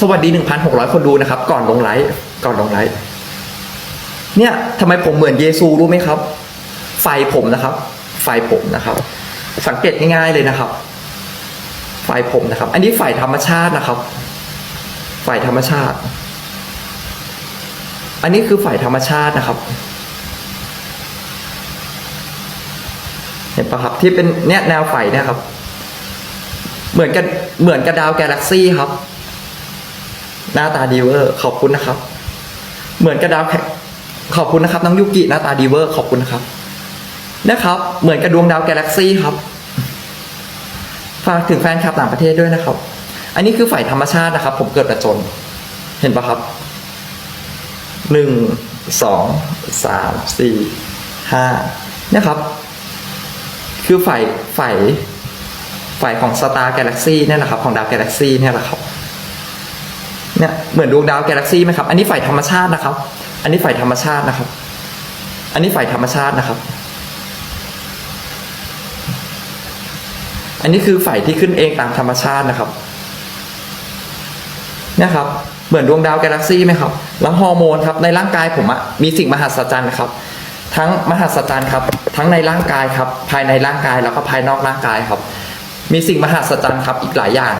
สวัสดี 1,600 คนดูนะครับ ก่อนลงไลฟ์ก่อนลงไลฟ์เนี่ยทำไมผมเหมือนเยซูรู้ไหมครับ ไฟผมนะครับ ไฟผมนะครับ สังเกตง่ายๆเลยนะครับ ไฟผมนะครับ อันนี้ไฟธรรมชาตินะครับไฟธรรมชาติ อันนี้คือไฟธรรมชาตินะครับเห็นปะครับที่เป็นเนี่ยแนวไฟเนี่ยครับ เหมือนกันเหมือนกับดาวกาแล็กซี่ครับ หน้าตาดีเวอร์ขอบคุณนะครับ เหมือนกับดาวแคขอบคุณนะครับน้องยุกิหน้าตาดีเวอร์ขอบคุณนะครับ นะครับ เหมือนกับดวงดาวกาแล็กซี่ครับฝากถึงแฟนคลับต่างประเทศด้วยนะครับ อันนี้คือฝ่ายธรรมชาตินะครับ ผมเกิดประจน เห็นปะครับหนึ่งสองสามสี่ห้านี่ยครับ คือฝ่ายฝ่ายฝ่ายของสตาร์กาแล็กซี่นี่ยนะครับ ของดาวกาแล็กซี่นี่แหละครับ เนี่ยเหมือนดวงดาวกาแล็กซี่ไหมครับ อันนี้ฝ่ายธรรมชาตินะครับ อันนี้ฝ่ายธรรมชาตินะครับ อันนี้ฝ่ายธรรมชาตินะครับ อันนี้คือฝ่ายที่ขึ้นเองตามธรรมชาตินะครับ เนี่ยครับ เหมือนดวงดาวกาแล็กซี่ไหมครับ แล้วฮอร์โมนครับในร่างกายผมอะมีสิ่งมหัศจรรย์นะครับ ทั้งมหัศจรรย์ครับ ทั้งในร่างกายครับ ภายในร่างกายแล้วก็ภายนอกร่างกายครับ มีสิ่งมหัศจรรย์ครับอีกหลายอย่าง